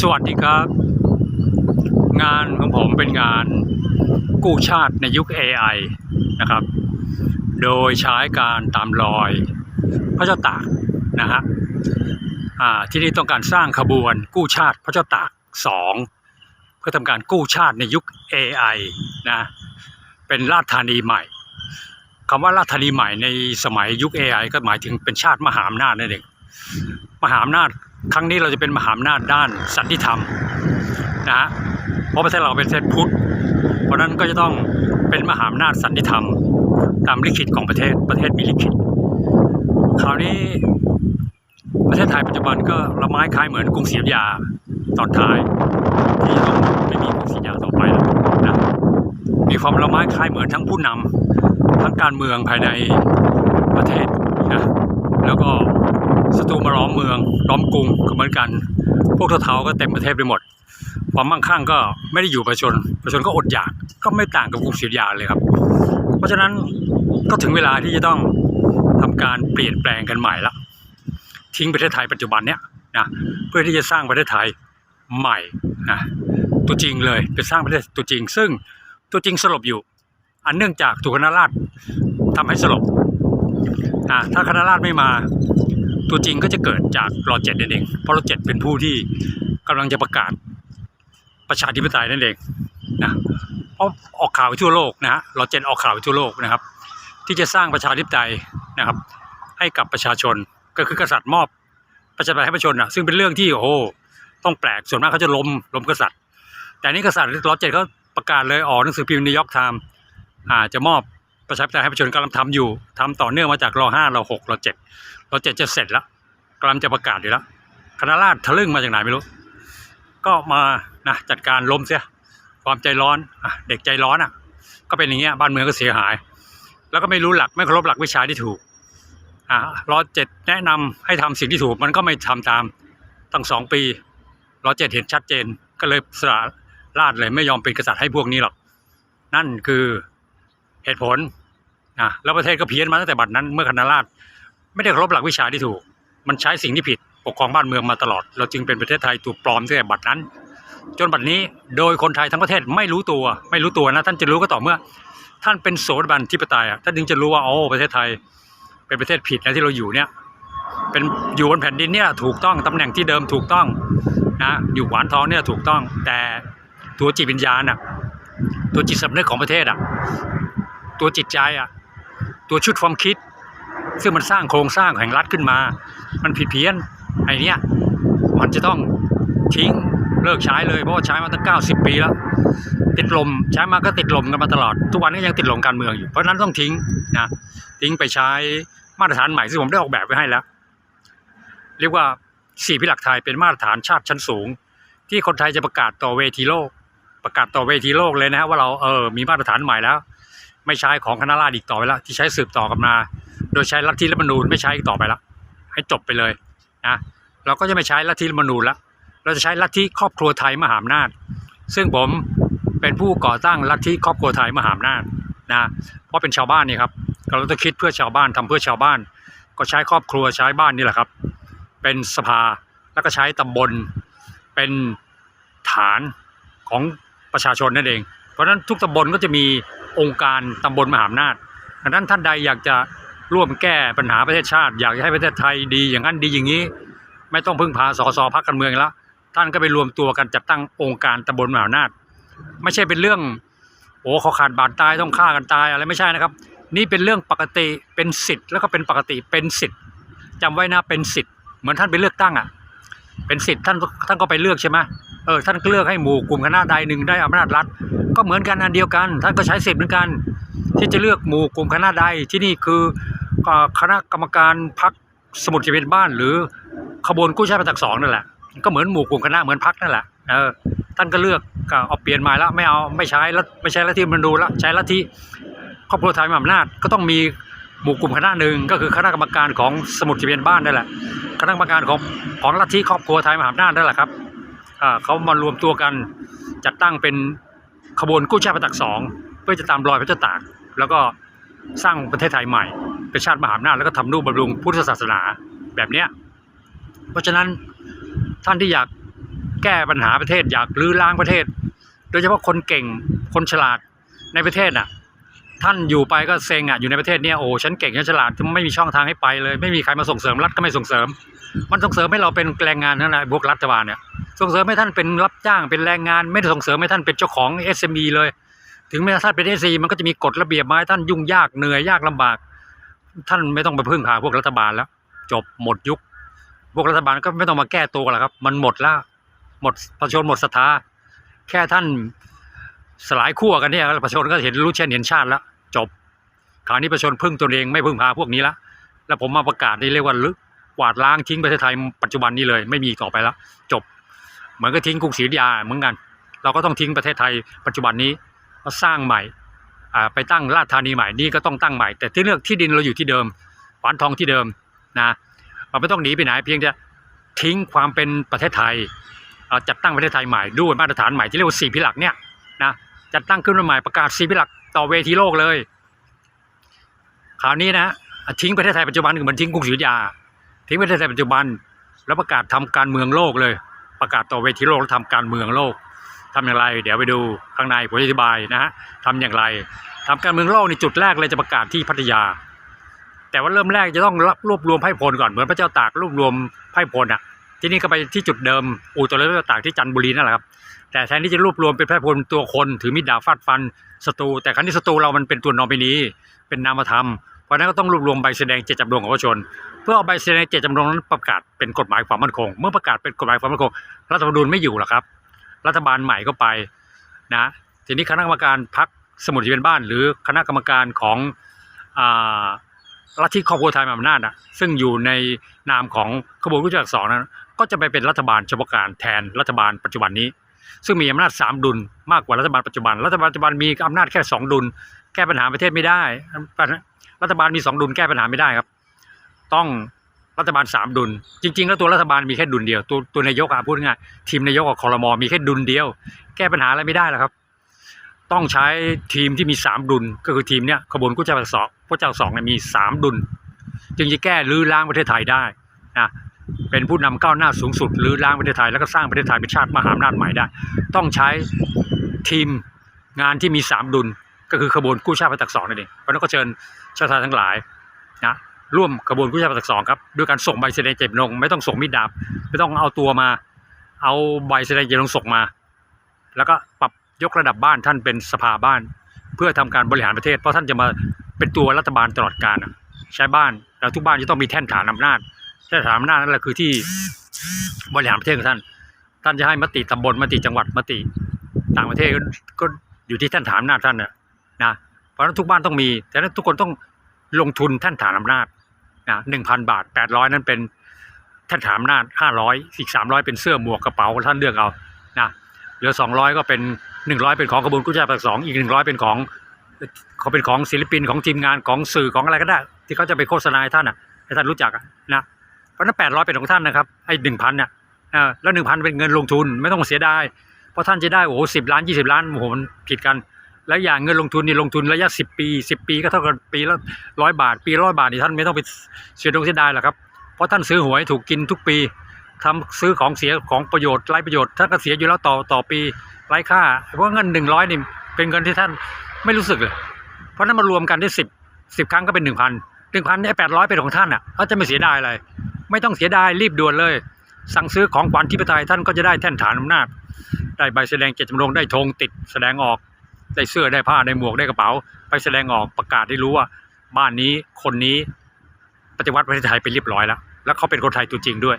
สวัสดีครับ งานของผมเป็นงานกู้ชาติในยุค AI นะครับ โดยใช้การตามรอยพระเจ้าตากนะฮะที่นี่ต้องการสร้างขบวนกู้ชาติพระเจ้าตากสองเพื่อทำการกู้ชาติในยุค AI นะเป็นราชธานีใหม่คำว่าราชธานีใหม่ในสมัยยุค AI ก็หมายถึงเป็นชาติมหาอำนาจนั่นเองมหาอำนาจ ครั้งนี้เราจะเป็นมหาอำนาจด้านสันติธรรมนะฮะเพราะประเทศเราเป็นประเทศพุทธ เพราะนั้นก็จะต้องเป็นมหาอำนาจสันติธรรม ตามลิขิตของประเทศประเทศมีลิขิตคราวนี้ประเทศไทยปัจจุบันก็ละไม้คล้ายเหมือนกรุงศรีอยุธยาตอนท้ายที่ต้องไม่มีกรุงศรีอยุธยาต่อไปแล้วนะมีความละไม้คล้ายเหมือนทั้งผู้นำทั้งการเมืองภายในประเทศนะแล้วก็ ศัตรูมาล้อมเมืองล้อมกรุงก็เหมือนกัน พวกเทาๆก็เต็มประเทศไปหมด ความมั่งคั่งก็ไม่ได้อยู่ประชาชนประชาชนก็อดอยากก็ไม่ต่างกับกรุงศรีอยุธยาเลยครับ เพราะฉะนั้นก็ถึงเวลาที่จะต้องทำการเปลี่ยนแปลงกันใหม่ละทิ้งประเทศไทยปัจจุบันเนี้ยนะเพื่อที่จะสร้างประเทศไทยใหม่นะตัวจริงเลยเป็นสร้างประเทศตัวจริง ซึ่งตัวจริงสลบอยู่ อันเนื่องจากถูกคณะราษฎรทำให้สลบอ่าถ้าคณะราษฎรไม่มา ตัวจริงก็จะเกิดจากรอเจ็ดนั่นเอง เพราะรอเจ็ดเป็นผู้ที่กำลังจะประกาศประชาธิปไตยนั่นเองนะเพราะออกข่าวไปทั่วโลกนะฮะรอเจ็ดออกข่าวไปทั่วโลกนะครับ ที่จะสร้างประชาธิปไตยนะครับ ให้กับประชาชนก็คือกษัตริย์มอบประชาธิปไตยให้ประชาชนนะซึ่งเป็นเรื่องที่โอ้โหต้องแปลกส่วนมากเขาจะล้มล้มกษัตริย์ แต่นี่กษัตริย์รอเจ็ดเขาประกาศเลยออกหนังสือพิมพ์นิวยอร์กไทม์อ่าจะมอบ ประชาธิปไตยให้ประชาชนกำลังทำอยู่ทำต่อเนื่องมาจากรอห้ารอหกรอเจ็ดรถเจ็ดจะเสร็จแล้วกำลังจะประกาศอยู่แล้วคณะราษฎรทะลึ่งมาจากไหนไม่รู้ ก็มานะจัดการล้มเสีย ความใจร้อนอะเด็กใจร้อนอะ ก็เป็นอย่างเงี้ยบ้านเมืองก็เสียหาย แล้วก็ไม่รู้หลักไม่เคารพหลักวิชาที่ถูกอ่ารอเจ็ดแนะนำให้ทำสิ่งที่ถูกมันก็ไม่ทำตามตั้งสองปีรอเจ็ดเห็นชัดเจนก็เลยสละราชเลยไม่ยอมเป็นกษัตริย์ให้พวกนี้หรอก นั่นคือเหตุผละแล้วประเทศก็เพี้ยนมาตั้งแต่บัดนั้นเมื่อคณะราษฎรไม่ได้เคารพหลักวิชาที่ถูก มันใช้สิ่งที่ผิดปกครองบ้านเมืองมาตลอด เราจึงเป็นประเทศไทยถูกปลอมตั้งแต่บัดนั้น จนบัดนี้โดยคนไทยทั้งประเทศไม่รู้ตัว ไม่รู้ตัวนะท่านจะรู้ก็ต่อเมื่อ ท่านเป็นโสดาบันที่ปไตยท่านถึงจะรู้ว่าโอ้ประเทศไทยเป็นประเทศผิดนะที่เราอยู่เนี่ยเป็นอยู่บนแผ่นดินเนี่ยถูกต้องตำแหน่งที่เดิมถูกต้องนะอยู่หวานทองเนี่ยถูกต้องแต่ตัวจิตวิญญาณอะตัวจิตสำนึกของประเทศอะตัวจิตใจอะ ตัวชุดความคิด ซึ่งมันสร้างโครงสร้างแห่งรัฐขึ้นมา มันผิดเพี้ยนไอ้เนี้ยมันจะต้องทิ้งเลิกใช้เลยเพราะว่าใช้มาตั้ง 90 ปีแล้ว ติดลมใช้มาก็ติดลมกันมาตลอด ทุกวันนี้ยังติดลมการเมืองอยู่เพราะฉะนั้นต้องทิ้งนะทิ้งไปใช้มาตรฐานใหม่ซึ่งผมได้ออกแบบไว้ให้แล้ว เรียกว่าสี่พิหลักไทยเป็นมาตรฐานชาติชั้นสูง ที่คนไทยจะประกาศต่อเวทีโลก ประกาศต่อเวทีโลกเลยนะฮะว่าเราเออมีมาตรฐานใหม่แล้ว ไม่ใช้ของคณะราษฎรอีกต่อไปแล้วที่ใช้สืบต่อกันมา โดยใช้ลัทธิรัฐธรรมนูญไม่ใช้อีกต่อไปแล้วให้จบไปเลยนะเราก็จะไม่ใช้ลัทธิรัฐธรรมนูญแล้วเราจะใช้ลัทธิครอบครัวไทยมหาอำนาจ ซึ่งผมเป็นผู้ก่อตั้งลัทธิครอบครัวไทยมหาอำนาจนะเพราะเป็นชาวบ้านนี่ครับเราต้องคิดเพื่อชาวบ้านทำเพื่อชาวบ้าน ก็ใช้ครอบครัวใช้บ้านนี่แหละครับ เป็นสภาแล้วก็ใช้ตำบลเป็นฐานของประชาชนนั่นเอง เพราะฉะนั้นทุกตำบลก็จะมี องค์การตำบลมหาอำนาจดังนั้นท่านใดอยากจะร่วมแก้ปัญหาประเทศชาติ อยากจะให้ประเทศไทยดีอย่างนั้นดีอย่างนี้ ไม่ต้องพึ่งพาสสพักการเมืองแล้วท่านก็ไปรวมตัวกันจัดตั้งองค์การตำบลมหาอำนาจ ไม่ใช่เป็นเรื่องโอ้เขาขาดบาดตายต้องฆ่ากันตายอะไรไม่ใช่นะครับ นี่เป็นเรื่องปกติเป็นสิทธิ์แล้วก็เป็นปกติเป็นสิทธิ์จำไว้นะเป็นสิทธิ์เหมือนท่านไปเลือกตั้งอะ เป็นสิทธิ์ท่านท่านก็ไปเลือกใช่ไหม เออท่านก็เลือกให้หมู่กลุ่มคณะใดหนึ่งได้อำนาจรัฐ ก็เหมือนกันอันเดียวกัน ท่านก็ใช้สิทธิ์เหมือนกัน ที่จะเลือกหมู่กลุ่มคณะใดที่นี่คือคณะกรรมการพักสมุทรทะเบียนบ้าน หรือขบวนกู้ชาติประจักษ์สองนั่นแหละก็เหมือนหมู่กลุ่มคณะเหมือนพักนั่นแหละเออท่านก็เลือกเอาเปลี่ยนใหม่แล้วไม่เอาไม่ใช้แล้วไม่ใช้ลัทธิมันดูแล้วใช้ลัทธิครอบครัวไทยมหาอำนาจก็ต้องมีหมู่กลุ่มคณะหนึ่งก็คือคณะกรรมการของสมุทรทะเบียนบ้านนั่นแหละ คณะกรรมการของของลัทธิครอบครัวไทยมหาอำนาจนั่นแหละครับ เขามารวมตัวกันจัดตั้งเป็นขบวนกู้ชาติประจักสองเพื่อจะตามรอยพระเจ้าตาก แล้วก็สร้างประเทศไทยใหม่ เป็นชาติมหาอำนาจแล้วก็ทำนุบำรุงพุทธศาสนาแบบเนี้ยเพราะฉะนั้นท่านที่อยากแก้ปัญหาประเทศอยากรื้อล้างประเทศ โดยเฉพาะคนเก่งคนฉลาดในประเทศน่ะท่านอยู่ไปก็เซ็งอะอยู่ในประเทศเนี้ยโอ้ฉันเก่งฉันฉลาดไม่มีช่องทางให้ไปเลย ไม่มีใครมาส่งเสริมรัฐก็ไม่ส่งเสริม มันส่งเสริมให้เราเป็นแรงงานนั่นแหละพวกรัฐบาลเนี่ย ส่งเสริมให้ท่านเป็นรับจ้างเป็นแรงงาน ไม่ได้ส่งเสริมให้ท่านเป็นเจ้าของ SME เลย ถึงแม้ท่านเป็น SME มันก็จะมีกฎระเบียบมาให้ท่านยุ่งยากเหนื่อยยากลำบาก ท่านไม่ต้องไปพึ่งพาพวกรัฐบาลแล้ว จบหมดยุค พวกรัฐบาลก็ไม่ต้องมาแก้ตัวกันแล้วครับ มันหมดแล้วหมดประชาชนหมดศรัทธาแค่ท่านสลายขั้วกันเนี่ยประชาชนก็เห็นรู้เช่นเห็นชาติแล้วจบคราวนี้ประชาชนพึ่งตนเองไม่พึ่งพาพวกนี้ละแล้วผมมาประกาศนี่เรียกว่าลึกกวาดล้างทิ้งประเทศไทยปัจจุบันนี้เลย ไม่มีกต่อไปแล้วจบ เหมือนก็ทิ้งกรุงศรีอยุธยาเหมือนกัน เราก็ต้องทิ้งประเทศไทยปัจจุบันนี้มาสร้างใหม่ไปตั้งราชธานีใหม่นี่ก็ต้องตั้งใหม่ แต่ที่เลือกที่ดินเราอยู่ที่เดิมขวานทองที่เดิมนะเราไม่ต้องหนีไปไหนเพียงจะทิ้งความเป็นประเทศไทยจัดตั้งประเทศไทยใหม่ด้วยมาตรฐานใหม่ที่เรียกว่าสี่พิหลักเนี่ยนะจัดตั้งขึ้นมาใหม่ประกาศสี่พิหลักต่อเวทีโลกเลยคราวนี้นะทิ้งประเทศไทยปัจจุบันเหมือนทิ้งกรุงศรีอยุธยาทิ้งประเทศไทยปัจจุบัน แล้วประกาศทำการเมืองโลกเลย ประกาศต่อเวทีโลกแล้วทำการเมืองโลกทำอย่างไร เดี๋ยวไปดูข้างในผมอธิบายนะฮะทำอย่างไรทำการเมืองโลกในจุดแรกเลยจะประกาศที่พัทยา แต่ว่าเริ่มแรกจะต้องรวบรวมไพ่พลก่อนเหมือนพระเจ้าตากรวบรวมไพ่พลอะที่นี่ก็ไปที่จุดเดิมอู่ตัวเรือพระเจ้าตากที่จันทบุรีนั่นแหละครับแต่แทนที่จะรวบรวมเป็นไพ่พลตัวคนถือมีดดาบฟาดฟันศัตรูแต่ครั้งนี้ศัตรูเรามันเป็นตัวนอมินีเป็นนามธรรม ราะนั้นก็ต้องรวบรวมใบแสดงเจตจำนงของประชาชน เพื่อเอาใบแสดงเจตจำนงนั้นประกาศเป็นกฎหมายความมั่นคง เมื่อประกาศเป็นกฎหมายความมั่นคง รัฐธรรมนูญไม่อยู่หรอกครับ รัฐบาลใหม่ก็ไปนะทีนี้คณะกรรมการพักสมุทรทะเบียนบ้าน หรือคณะกรรมการของอ่าลัทธิครอบครัวไทยมหาอำนาจอะซึ่งอยู่ในนามของขบวนรู้จักสองนั้นก็จะไปเป็นรัฐบาลเฉพาะการแทนรัฐบาลปัจจุบันนี้ ซึ่งมีอำนาจสามดุลมากกว่ารัฐบาลปัจจุบัน รัฐบาลปัจจุบันมีอำนาจแค่สองดุล แก้ปัญหาประเทศไม่ได้ รัฐบาลมีสองดุลแก้ปัญหาไม่ได้ครับ ต้องรัฐบาลสามดุล จริง ๆ แล้วตัวรัฐบาลมีแค่ดุลเดียว ตัวตัวนายกอะพูดง่ายทีมนายกกับคอรมอมีแค่ดุลเดียว แก้ปัญหาอะไรไม่ได้หรอกครับ ต้องใช้ทีมที่มีสามดุล ก็คือทีมเนี้ยขบวนกู้เจ้าสองพระเจ้าสองเนี่ยมีสามดุล จึงจะแก้รื้อล้างประเทศไทยได้นะเป็นผู้นำก้าวหน้าสูงสุดรื้อล้างประเทศไทยแล้วก็สร้างประเทศไทยเป็นชาติมหาอำนาจใหม่ได้ ต้องใช้ทีมงานที่มีสามดุล ก็คือขบวนกู้ชาติประตักสองนั่นเองเพราะนั้นก็เชิญ ชาติไทยทั้งหลายนะร่วมขบวนกู้ชาติประตักสองครับด้วยการส่งใบแสดงเจตจำนงไม่ต้องส่งมีดดาบไม่ต้องเอาตัวมา เอาใบแสดงเจตจำนงส่งมา แล้วก็ปรับยกระดับบ้านท่านเป็นสภาบ้าน เพื่อทำการบริหารประเทศ เพราะท่านจะมาเป็นตัวรัฐบาลตลอดกาลใช้บ้านแล้วทุกบ้านจะต้องมีแท่นฐานอำนาจแท่นฐานอำนาจนั่นแหละคือที่บริหารประเทศของท่าน ท่านจะให้มติตำบลมติจังหวัดมติ ต่างประเทศก็อยู่ที่แท่นฐานอำนาจท่านนะนะ ราะฉะนั้นทุกบ้านต้องมี แต่นั้นทุกคนต้องลงทุนแท่นฐานอำนาจนะหนึ่งพันบาทแปดร้อยนั้นเป็นแท่นฐานอำนาจห้าร้อยอีกสามร้อยเป็นเสื้อหมวกกระเป๋าท่านเลือกเอานะเหลือสองร้อยก็เป็นหนึ่งร้อยเป็นของกระบวนกู้ชาติภาคสองอีกหนึ่งร้อยเป็นของเขาเป็นของศิลปินของทีมงานของสื่อของอะไรก็ได้ ที่เขาจะไปโฆษณาให้ท่านอะให้ท่านรู้จักนะเพราะนั้นแปดร้อยเป็นของท่านนะครับไอ้หนึ่งพันเนี่ยแล้วหนึ่งพันเป็นเงินลงทุนไม่ต้องเสียดายเพราะท่านจะได้โอ้โหสิบล้านยี่สิบล้านโอ้โหมันผิดกัน แล้วอย่างเงินลงทุนนี่ลงทุนระยะสิบปีสิบปีก็เท่ากับปีละร้อยบาท ปีร้อยบาทนี่ท่านไม่ต้องไปเสียดงเสียดายหรอกครับ เพราะท่านซื้อหวยถูกกินทุกปีทำซื้อของเสียของประโยชน์ไร้ประโยชน์ท่านก็เสียอยู่แล้วต่อต่อปีไร้ค่า เพราะเงินหนึ่งร้อยนี่เป็นเงินที่ท่านไม่รู้สึกเลย เพราะนั้นมารวมกันได้สิบสิบครั้งก็เป็นหนึ่งพันหนึ่งพันเนี่ยแปดร้อยเป็นของท่านอะเขาจะไม่เสียดายอะไรไม่ต้องเสียดายรีบด่วนเลย สั่งซื้อของขวัญที่ประเทศท่านก็จะได้แท่นฐานอำนาจได้ใบแสดงเจตจำนงได้ธงติดแสดงออก ได้เสื้อได้ผ้าได้หมวกได้กระเป๋า ไปแสดงออกประกาศให้รู้ว่า บ้านนี้คนนี้ปฏิวัติประเทศไทยไปเรียบร้อยแล้ว แล้วเขาเป็นคนไทยตัวจริงด้วย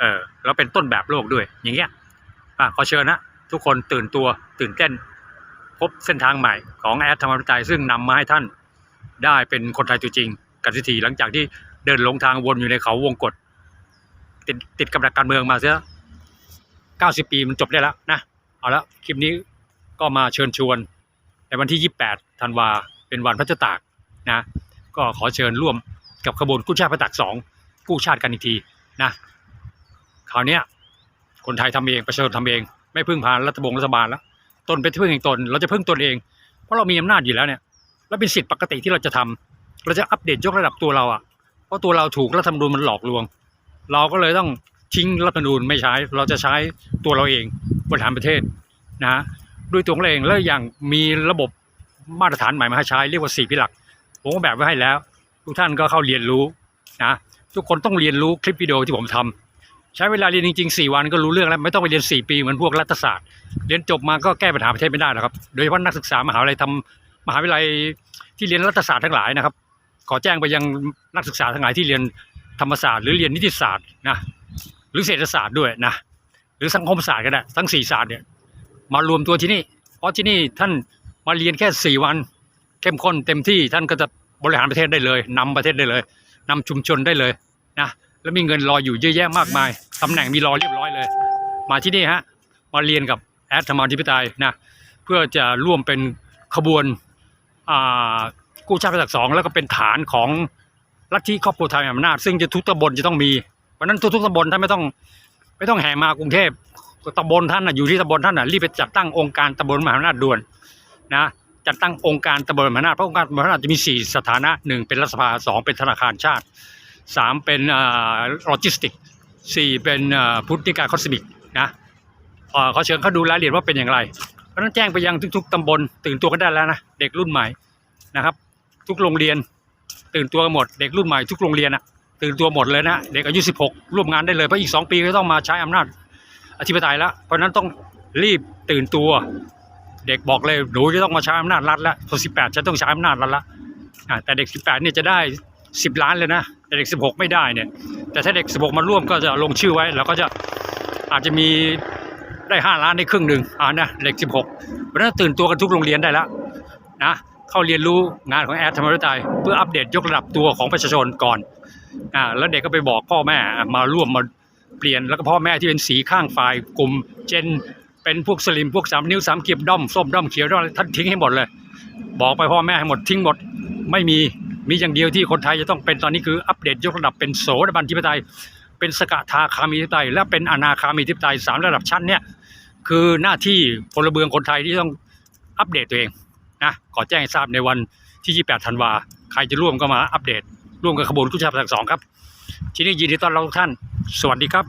เออแล้วเป็นต้นแบบโลกด้วย อย่างเงี้ยอะขอเชิญนะทุกคนตื่นตัวตื่นเต้น พบเส้นทางใหม่ของแอดธรรมวิจัยซึ่งนำมาให้ท่าน ได้เป็นคนไทยตัวจริง กันทีทีหลังจากที่เดินหลงทางวนอยู่ในเขาวงกฏติดติดกับดักการเมืองมาเสีย90ปีมันจบได้แล้วนะเอาละคลิปนี้ก็มาเชิญชวน ในวันที่ 28ธันวาเป็นวันพระเจ้าตากนะก็ขอเชิญร่วมกับขบวนกู้ชาติพระตากสองกู้ชาติกันอีกทีนะคราวนี้คนไทยทำเองประชาชนทำเอง ไม่พึ่งพารัฐบงรัฐบาลแล้วตนเป็นที่พึ่งแห่งตน เราจะพึ่งตนเอง เพราะเรามีอำนาจอยู่แล้วเนี่ยแล้วเป็นสิทธิปกติที่เราจะทำเราจะอัปเดตยกระดับตัวเราอะเพราะตัวเราถูกรัฐธรรมนูญมันหลอกลวง เราก็เลยต้องทิ้งรัฐธรรมนูญไม่ใช้ เราจะใช้ตัวเราเองบริหารประเทศนะฮะ ด้วยตัวของเองแล้วอย่างมีระบบมาตรฐานใหม่มาให้ใช้เรียกว่าสี่พิหลัก ผมก็แบบไว้ให้แล้ว ทุกท่านก็เข้าเรียนรู้นะทุกคนต้องเรียนรู้คลิปวิดีโอที่ผมทำใช้เวลาเรียนจริงๆ4วันก็รู้เรื่องแล้วไม่ต้องไปเรียน 4 ปีเหมือนพวกรัฐศาสตร์ เรียนจบมาก็แก้ปัญหาประเทศไม่ได้หรอกครับ โดยเฉพาะนักศึกษามหาวิทยาลัยทำมหาวิทยาลัยที่เรียนรัฐศาสตร์ทั้งหลายนะครับ ขอแจ้งไปยังนักศึกษาทั้งหลายที่เรียนธรรมศาสตร์หรือเรียนนิติศาสตร์นะหรือเศรษฐศาสตร์ด้วยนะหรือสังคมศาสตร์ก็ได้ทั้งสี่ศาสตร์เนี่ย มารวมตัวที่นี่ เพราะที่นี่ท่านมาเรียนแค่สี่วัน เข้มข้นเต็มที่ท่านก็จะบริหารประเทศได้เลยนำประเทศได้เลยนำชุมชนได้เลยนะแล้วมีเงินรออยู่เยอะแยะมากมายตำแหน่งมีรอเรียบร้อยเลย มาที่นี่ฮะมาเรียนกับแอดธรรมาธิปไตยนะเพื่อจะร่วมเป็นขบวนกู้ชาติภาคสองแล้วก็เป็นฐานของลัทธิครอบครัวไทยอำนาจซึ่งจะทุกตำบลจะต้องมีเพราะนั้นทุกๆตำบลท่านไม่ต้องไม่ต้องแห่มากรุงเทพ ตำบลท่านน่ะอยู่ที่ตำบลท่านน่ะรีบไปจัดตั้งองค์การตำบลมหาอำนาจด่วนนะจัดตั้งองค์การตำบลมหาอำนาจเพราะองค์การตำบลมหาอำนาจจะมีสี่สถานะหนึ่งเป็นรัฐสภาสองเป็นธนาคารชาติสามเป็นอ่าโลจิสติกสี่เป็นอ่าพุทธิการคอสมิกนะเอ่อเขาเชิญเขาดูรายละเอียดว่าเป็นอย่างไร เพราะนั้นแจ้งไปยังทุก ๆตำบลตื่นตัวกันได้แล้วนะเด็กรุ่นใหม่นะครับ ทุกโรงเรียนตื่นตัวกันหมดเด็กรุ่นใหม่ทุกโรงเรียนอะตื่นตัวหมดเลยนะเด็กอายุ 16 ร่วมงานได้เลยเพราะอีก 2 ปีก็ต้องมาใช้อำนาจ อธิปไตยแล้ว เพราะนั้นต้องรีบตื่นตัว เด็กบอกเลยหนูจะต้องมาใช้อำนาจรัฐแล้วพอ18ฉันต้องใช้อำนาจรัฐละแต่เด็ก18เนี่ยจะได้10ล้านเลยนะแต่เด็ก16ไม่ได้เนี่ย แต่ถ้าเด็ก16มาร่วมก็จะลงชื่อไว้ แล้วก็จะอาจจะมีได้ห้าล้านได้ครึ่งหนึ่งอ่านะเด็กสิบหกเพราะนั้นตื่นตัวกันทุกโรงเรียนได้แล้วนะเข้าเรียนรู้งานของแอดธรรมริตยเพื่ออัปเดตยกระดับตัวของประชาชนก่อนอ่าแล้วเด็กก็ไปบอกพ่อแม่มาร่วมมา เปลี่ยนแล้วก็พ่อแม่ที่เป็นสีข้างฝ่ายกลุ่มเจนเป็นพวกสลิมพวกสามนิ้วสามเกีบด้อมส้มด้อมเขียวด้อมท่านทิ้งให้หมดเลย บอกไปพ่อแม่ให้หมดทิ้งหมด ไม่มีมีอย่างเดียวที่คนไทยจะต้องเป็นตอนนี้คืออัปเดตยกระดับเป็นโสดาบันธิปไตย เป็นสกทาคามีธิปไตย และเป็นอนาคามีธิปไตยสามระดับชั้นเนี่ยคือหน้าที่พลเมืองคนไทยที่ต้องอัปเดตตัวเองนะขอแจ้งให้ทราบในวันที่ 28 ธันวาใครจะร่วมก็มาอัปเดต ร่วมกับขบวนกู้ชาติภาคสองครับ ที่นี่ยินดีต้อนรับทุกท่าน สวัสดีครับ